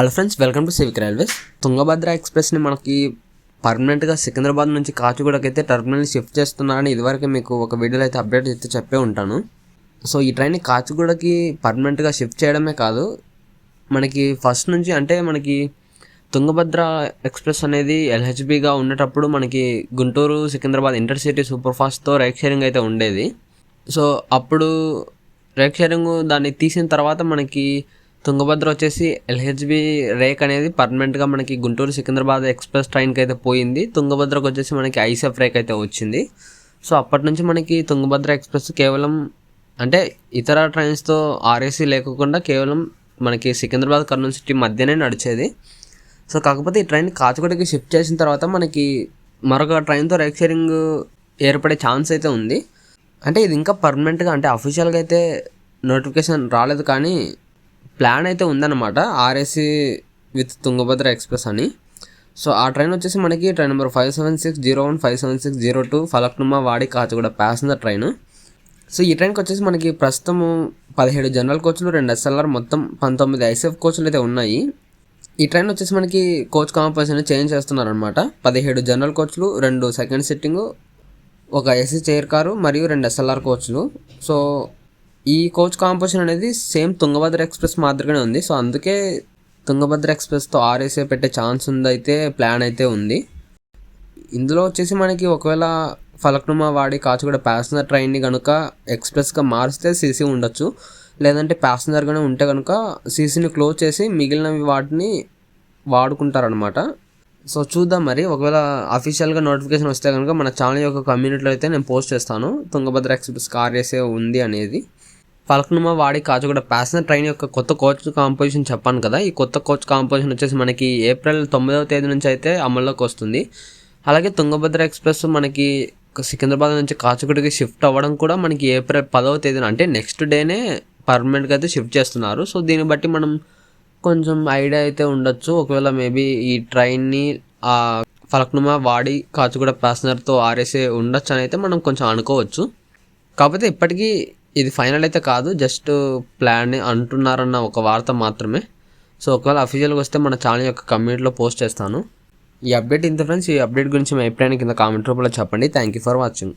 Hello friends welcome to civic railways. Tungabhadra ఎక్స్ప్రెస్ని మనకి పర్మనెంట్గా సికింద్రాబాద్ నుంచి కాచిగూడకి అయితే టర్మినల్ షిఫ్ట్ చేస్తున్నారని ఇదివరకు మీకు ఒక వీడియోలో అయితే అప్డేట్ అయితే చెప్పే ఉంటాను. సో ఈ ట్రైన్ కాచిగూడకి పర్మనెంట్గా షిఫ్ట్ చేయడమే కాదు మనకి ఫస్ట్ నుంచి అంటే మనకి తుంగభద్ర ఎక్స్ప్రెస్ అనేది ఎల్హెచ్బిగా ఉండేటప్పుడు మనకి గుంటూరు సికింద్రాబాద్ ఇంటర్సిటీ సూపర్ ఫాస్ట్తో రైక్ షేరింగ్ అయితే ఉండేది. సో అప్పుడు రేక్ షేరింగ్ దాన్ని తీసిన తర్వాత మనకి తుంగభద్ర వచ్చేసి ఎల్హెచ్బి రేక్ అనేది పర్మనెంట్గా మనకి గుంటూరు సికింద్రాబాద్ ఎక్స్ప్రెస్ ట్రైన్కి అయితే పోయింది. తుంగభద్రకు వచ్చేసి మనకి ఐసెఫ్ రేక్ అయితే వచ్చింది. సో అప్పటి నుంచి మనకి తుంగభద్ర ఎక్స్ప్రెస్ కేవలం అంటే ఇతర ట్రైన్స్తో ఆర్ఏసీ లేకుండా కేవలం మనకి సికింద్రాబాద్ కర్నూలు సిటీ మధ్యనే నడిచేది. సో కాకపోతే ఈ ట్రైన్ కాచిగూడకి షిఫ్ట్ చేసిన తర్వాత మనకి మరొక ట్రైన్తో రైక్ షేరింగ్ ఏర్పడే ఛాన్స్ అయితే ఉంది. అంటే ఇది ఇంకా పర్మనెంట్గా అంటే అఫీషియల్గా అయితే నోటిఫికేషన్ రాలేదు కానీ ప్లాన్ అయితే ఉందన్నమాట. ఆర్ఏసీ విత్ తుంగభద్ర ఎక్స్ప్రెస్ అని. సో ఆ ట్రైన్ వచ్చేసి మనకి train number five seven six zero one five seven six zero two Falaknuma వాడి కాచిగూడ ప్యాసింజర్ ట్రైన్. సో ఈ ట్రైన్కి వచ్చేసి మనకి ప్రస్తుతం పదిహేడు జనరల్ కోచ్లు రెండు ఎస్ఎల్ఆర్ మొత్తం పంతొమ్మిది ఐసీఎఫ్ కోచ్లు అయితే ఉన్నాయి. ఈ ట్రైన్ వచ్చేసి మనకి కోచ్ కాంపోజిషన్ చేంజ్ చేస్తున్నారనమాట పదిహేడు జనరల్ కోచ్లు రెండు సెకండ్ సిట్టింగ్ ఒక ఎస్సీ చైర్ కారు మరియు రెండు ఎస్ఎల్ఆర్ కోచ్లు. సో ఈ కోచ్ కాంపోజిషన్ అనేది సేమ్ తుంగభద్ర ఎక్స్ప్రెస్ మాదిరిగానే ఉంది. సో అందుకే తుంగభద్ర ఎక్స్ప్రెస్తో ఆర్ఎస్ఏ పెట్టే ఛాన్స్ ఉందైతే ప్లాన్ అయితే ఉంది. ఇందులో వచ్చేసి మనకి ఒకవేళ ఫలక్నుమా వాడి కాచిగూడ ప్యాసింజర్ ట్రైన్ని కనుక ఎక్స్ప్రెస్గా మారిస్తే సీసీ ఉండొచ్చు. లేదంటే ప్యాసింజర్గానే ఉంటే కనుక సీసీని క్లోజ్ చేసి మిగిలినవి వాటిని వాడుకుంటారనమాట సో చూద్దాం మరి. ఒకవేళ అఫీషియల్గా నోటిఫికేషన్ వస్తే కనుక మన ఛానల్ యొక్క కమ్యూనిటీలో అయితే నేను పోస్ట్ చేస్తాను. తుంగభద్ర ఎక్స్ప్రెస్ కార్ చేసే ఉంది అనేది. ఫల్క్నుమా వాడి కాచిగూడ ప్యాసింజర్ ట్రైన్ యొక్క కొత్త కోచ్ కాంపోజిషన్ చెప్పాను కదా. ఈ కొత్త కోచ్ కాంపోజిషన్ వచ్చేసి మనకి ఏప్రిల్ తొమ్మిదవ తేదీ నుంచి అయితే అమల్లోకి వస్తుంది. అలాగే తుంగభద్ర ఎక్స్ప్రెస్ మనకి సికింద్రాబాద్ నుంచి కాచిగూడకి షిఫ్ట్ అవ్వడం కూడా మనకి ఏప్రిల్ పదవ తేదీన అంటే నెక్స్ట్ డేనే పర్మనెంట్గా అయితే షిఫ్ట్ చేస్తున్నారు. సో దీన్ని బట్టి మనం కొంచెం ఐడియా అయితే ఉండొచ్చు. ఒకవేళ మేబీ ఈ ట్రైన్ని ఆ ఫలక్నుమా వాడి కాచిగూడ ప్యాసింజర్తో ఆర్ఎస్ఏ ఉండొచ్చు అని అయితే మనం కొంచెం అనుకోవచ్చు. కాకపోతే ఇప్పటికీ ఇది ఫైనల్ అయితే కాదు జస్ట్ ప్లాన్ అంటున్నారన్న ఒక వార్త మాత్రమే. సో ఒకవేళ అఫీషియల్గా వస్తే మన ఛానల్ యొక్క కమ్యూనిటీలో పోస్ట్ చేస్తాను. ఈ అప్డేట్ ఇంత ఫ్రెండ్స్ ఈ అప్డేట్ గురించి మీ అభిప్రాయాన్ని కింద కామెంట్ రూపంలో చెప్పండి. Thank you for watching